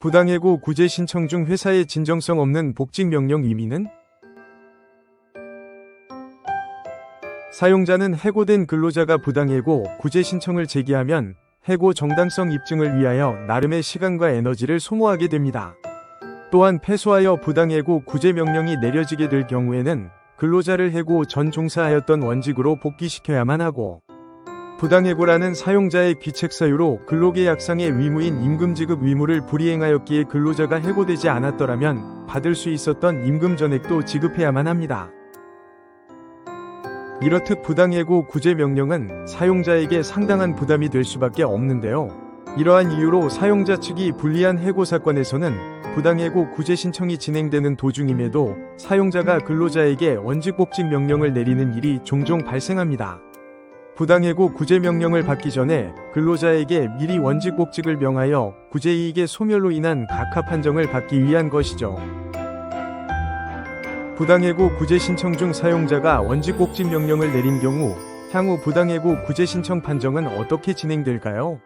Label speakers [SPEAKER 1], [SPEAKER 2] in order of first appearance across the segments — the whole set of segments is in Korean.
[SPEAKER 1] 부당해고 구제 신청 중 회사의 진정성 없는 복직 명령 의미는? 사용자는 해고된 근로자가 부당해고 구제 신청을 제기하면 해고 정당성 입증을 위하여 나름의 시간과 에너지를 소모하게 됩니다. 또한 패소하여 부당해고 구제 명령이 내려지게 될 경우에는 근로자를 해고 전 종사하였던 원직으로 복귀시켜야만 하고 부당해고라는 사용자의 귀책 사유로 근로계약상의 의무인 임금지급 의무를 불이행하였기에 근로자가 해고되지 않았더라면 받을 수 있었던 임금 전액도 지급해야만 합니다. 이렇듯 부당해고 구제 명령은 사용자에게 상당한 부담이 될 수밖에 없는데요. 이러한 이유로 사용자 측이 불리한 해고 사건에서는 부당해고 구제 신청이 진행되는 도중임에도 사용자가 근로자에게 원직 복직 명령을 내리는 일이 종종 발생합니다. 부당해고 구제 명령을 받기 전에 근로자에게 미리 원직복직을 명하여 구제이익의 소멸로 인한 각하 판정을 받기 위한 것이죠. 부당해고 구제 신청 중 사용자가 원직복직 명령을 내린 경우 향후 부당해고 구제 신청 판정은 어떻게 진행될까요?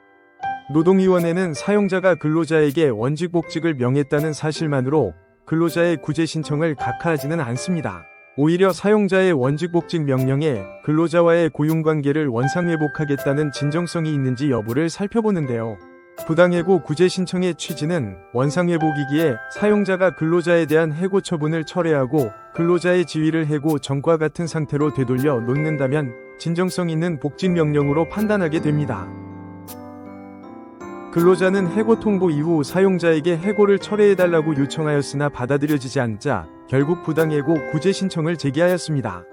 [SPEAKER 1] 노동위원회는 사용자가 근로자에게 원직복직을 명했다는 사실만으로 근로자의 구제 신청을 각하하지는 않습니다. 오히려 사용자의 원직복직 명령에 근로자와의 고용관계를 원상회복하겠다는 진정성이 있는지 여부를 살펴보는데요. 부당해고 구제 신청의 취지는 원상회복이기에 사용자가 근로자에 대한 해고 처분을 철회하고 근로자의 지위를 해고 전과 같은 상태로 되돌려 놓는다면 진정성 있는 복직 명령으로 판단하게 됩니다. 근로자는 해고 통보 이후 사용자에게 해고를 철회해달라고 요청하였으나 받아들여지지 않자 결국 부당해고 구제 신청을 제기하였습니다.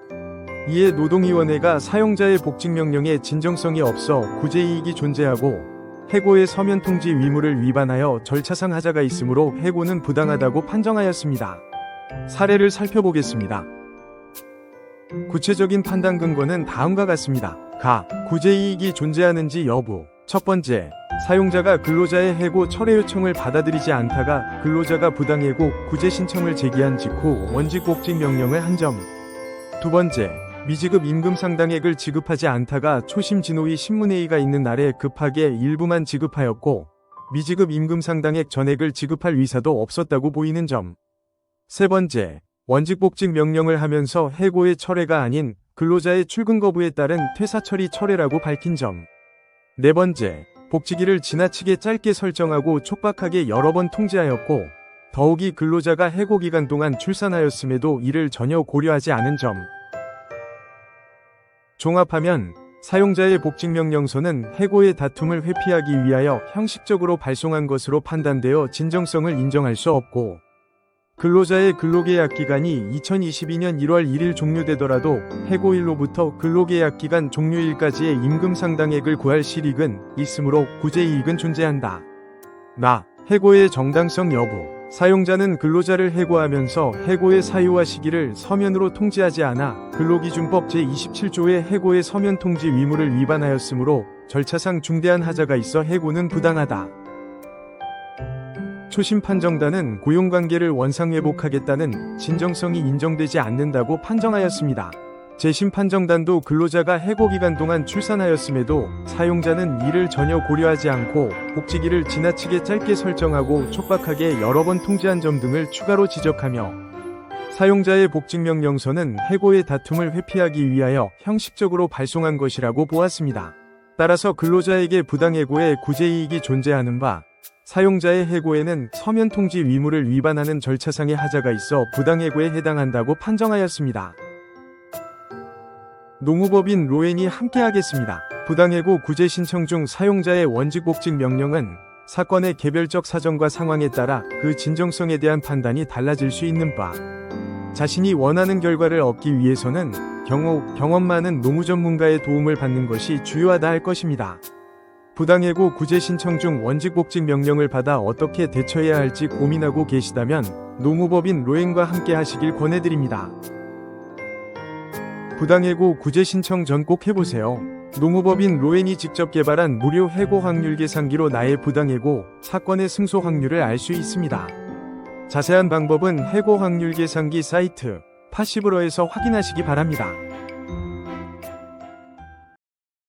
[SPEAKER 1] 이에 노동위원회가 사용자의 복직 명령에 진정성이 없어 구제이익이 존재하고 해고의 서면 통지 의무를 위반하여 절차상 하자가 있으므로 해고는 부당하다고 판정하였습니다. 사례를 살펴보겠습니다. 구체적인 판단 근거는 다음과 같습니다. 가, 구제이익이 존재하는지 여부. 첫 번째, 사용자가 근로자의 해고 철회 요청을 받아들이지 않다가 근로자가 부당해고 구제 신청을 제기한 직후 원직복직 명령을 한 점. 두 번째, 미지급 임금 상당액을 지급하지 않다가 초심 진호위 신문회의가 있는 날에 급하게 일부만 지급하였고 미지급 임금 상당액 전액을 지급할 의사도 없었다고 보이는 점. 세 번째, 원직복직 명령을 하면서 해고의 철회가 아닌 근로자의 출근 거부에 따른 퇴사 처리 철회라고 밝힌 점. 네 번째, 복직일을 지나치게 짧게 설정하고 촉박하게 여러 번 통지하였고, 더욱이 근로자가 해고 기간 동안 출산하였음에도 이를 전혀 고려하지 않은 점. 종합하면 사용자의 복직명령서는 해고의 다툼을 회피하기 위하여 형식적으로 발송한 것으로 판단되어 진정성을 인정할 수 없고, 근로자의 근로계약 기간이 2022년 1월 1일 종료되더라도 해고일로부터 근로계약 기간 종료일까지의 임금 상당액을 구할 실익은 있으므로 구제이익은 존재한다. 나, 해고의 정당성 여부. 사용자는 근로자를 해고하면서 해고의 사유와 시기를 서면으로 통지하지 않아 근로기준법 제27조의 해고의 서면 통지 의무를 위반하였으므로 절차상 중대한 하자가 있어 해고는 부당하다. 초심 판정단은 고용관계를 원상회복하겠다는 진정성이 인정되지 않는다고 판정하였습니다. 재심 판정단도 근로자가 해고 기간 동안 출산하였음에도 사용자는 이를 전혀 고려하지 않고 복직일을 지나치게 짧게 설정하고 촉박하게 여러 번 통지한 점 등을 추가로 지적하며 사용자의 복직명령서는 해고의 다툼을 회피하기 위하여 형식적으로 발송한 것이라고 보았습니다. 따라서 근로자에게 부당해고의 구제이익이 존재하는 바 사용자의 해고에는 서면 통지 의무를 위반하는 절차상의 하자가 있어 부당해고에 해당한다고 판정하였습니다. 농후법인 로엔이 함께하겠습니다. 부당해고 구제 신청 중 사용자의 원직복직 명령은 사건의 개별적 사정과 상황에 따라 그 진정성에 대한 판단이 달라질 수 있는 바 자신이 원하는 결과를 얻기 위해서는 경호, 경험 많은 노무 전문가의 도움을 받는 것이 주요하다 할 것입니다. 부당해고 구제 신청 중 원직복직 명령을 받아 어떻게 대처해야 할지 고민하고 계시다면 노무법인 로엔과 함께 하시길 권해드립니다. 부당해고 구제 신청 전 꼭 해보세요. 노무법인 로엔이 직접 개발한 무료 해고 확률 계산기로 나의 부당해고 사건의 승소 확률을 알 수 있습니다. 자세한 방법은 해고 확률 계산기 사이트 파시브로에서 확인하시기 바랍니다.